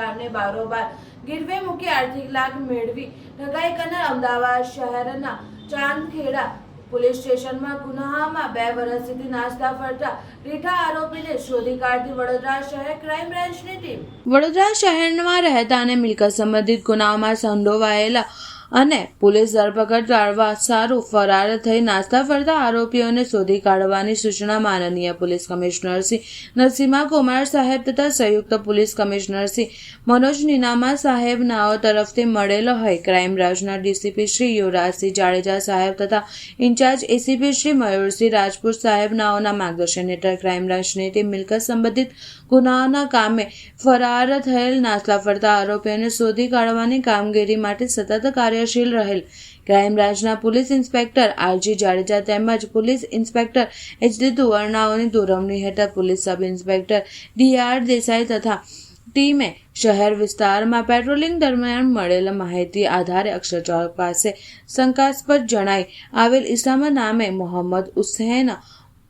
કારને બારોબાર ગીરવે મૂકી આર્થિક લાભ મેળવી. ઠગાઈ કરનાર અમદાવાદ શહેરના ચાંદખેડા પોલીસ સ્ટેશનમાં ગુનામાં બે વર્ષ સુધી નાસ્તા ફરતા રીઠા આરોપીને શોધી કાઢતી વડોદરા શહેર ક્રાઇમ બ્રાન્ચની ટીમ. વડોદરા શહેરમાં રહેતા અને મિલકત સંબંધિત ગુનાઓમાં સંડોવાયેલા અને પોલીસ ધરપકડ ટાળવા સારું ફરાર થઈ નાસ્તા ફરતા આરોપીઓને શોધી કાઢવાની સૂચના માનનીય પોલીસ કમિશનર શ્રી નરસિંહા કુમાર સાહેબ તથા સંયુક્ત પોલીસ કમિશનર શ્રી મનોજ નીનામા સાહેબ નાઓ તરફથી મળેલો હોય. ક્રાઇમ બ્રાન્ચના ડીસીપી શ્રી યુવરાજસિંહ જાડેજા સાહેબ તથા ઇન્ચાર્જ એસીપી શ્રી મયુરસિંહ રાજપૂત સાહેબ નાઓના માર્ગદર્શન હેઠળ ક્રાઇમ બ્રાન્ચની ટીમ મિલકત સંબંધિત ગુનાઓના કામે ફરાર થયેલ નાસ્તા ફરતા આરોપીઓને શોધી કાઢવાની કામગીરી માટે સતત કાર્યશીલ રહેલ. ક્રાઇમ બ્રાન્ચના પોલીસ ઇન્સ્પેક્ટર આરજી જાડેજા તેમજ પોલીસ ઇન્સ્પેક્ટર એચડી તુવરનાઓની દોરવણી હેઠળ police sub inspector D R Desai તથા ટીમે શહેર વિસ્તારમાં પેટ્રોલિંગ દરમિયાન મળેલ માહિતી આધારે અક્ષરચોક પાસે શંકાસ્પદ જણાઈ આવેલ ઇસામા નામે મોહમ્મદ ઉસૈન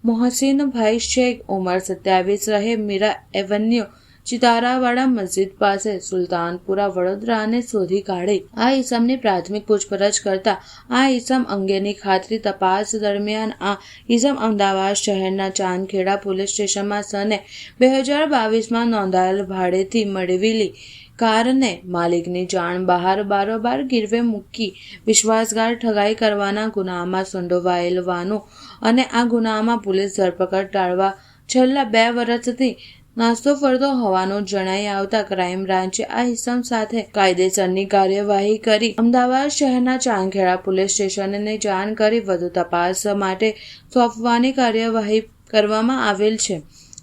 મોહસિનભાઈ શેખ ઉંમર સત્યાવીસ રહે મીરા એવન્યુ ચિતારાવાડા મસ્જિદ પાસે સુલતાનપુરા વડોદરાને શોધી કાઢે આ ઈસમની પ્રાથમિક પૂછપરછ કરતા આ ઈસમ અંગેની ખાતરી તપાસ દરમિયાન આ ઈસમ અમદાવાદ શહેરના ચાંદખેડા પોલીસ સ્ટેશનમાં સને બે હજાર બાવીસમાં નોંધાયેલ ભાડેથી મેળવેલી કારને માલિકની જાણ બહાર બારોબાર ગીરવે મૂકી વિશ્વાસઘાત ઠગાઈ કરવાના ગુનામાં સંડોવાયેલવાનું અને આ ગુનામાં પોલીસ ધરપકડ ટાળવા છેલ્લા બે વર્ષથી નાસ્તો ફરતો હોવાનું જણાઈ આવતા ક્રાઇમ બ્રાન્ચે આ ઇસમ સાથે કાયદેસરની કાર્યવાહી કરી. અમદાવાદ શહેરના ચાંદખેડા પોલીસ સ્ટેશનને જાણ કરી વધુ તપાસ માટે સોંપવાની કાર્યવાહી કરવામાં આવેલ છે.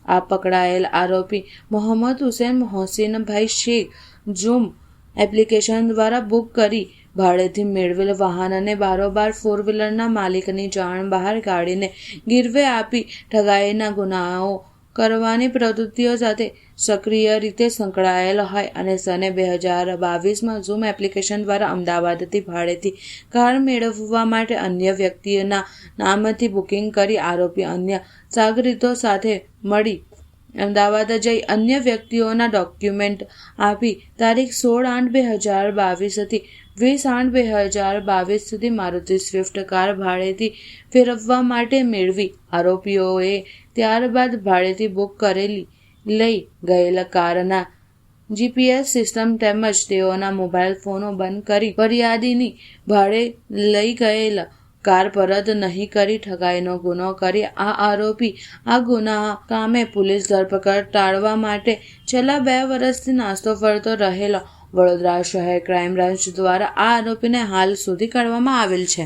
આ પકડાયેલ આરોપી મોહમ્મદ હુસેન મોહસિનભાઈ શેખ ઝૂમ એપ્લિકેશન દ્વારા બુક કરી ભાડેથી મેળવેલ વાહનને બારોબાર ફોર વ્હીલરના માલિકની જાણ બહાર કાઢીને ગીરવે આપી ઠગાઈના ગુનાઓ કરવાની પ્રવૃત્તિઓ સાથે સક્રિય રીતે સંકળાયેલ હોય અને સને બે હજાર બાવીસમાં ઝૂમ એપ્લિકેશન દ્વારા અમદાવાદથી ભાડેથી કાર મેળવવા માટે અન્ય વ્યક્તિઓના નામથી બુકિંગ કરી આરોપી અન્ય સાગરીતો સાથે મળી અમદાવાદ જઈ અન્ય વ્યક્તિઓના ડોક્યુમેન્ટ આપી. તારીખ સોળ આઠ બે હજાર બાવીસથી વીસ આઠ બે હજાર બાવીસ સુધી મારુતિ સ્વિફ્ટ કાર ભાડેથી ફેરવવા માટે મેળવી. આરોપીઓએ ત્યારબાદ ભાડેથી બુક કરેલી લઈ ગયેલા કારના જીપીએસ સિસ્ટમ તેમજ તેઓના મોબાઈલ ફોનો બંધ કરી ફરિયાદીની ભાડે લઈ ગયેલા કાર પરત નહીં કરી ઠગાઈનો ગુનો કરી આ આરોપી આ ગુના કામે પોલીસ ધરપકડ ટાળવા માટે છેલ્લા બે વર્ષથી નાસ્તો ફરતો રહેલો. વડોદરા શહેર ક્રાઇમ બ્રાન્ચ દ્વારા આ આરોપીને હાલ શોધી કાઢવામાં આવેલ છે.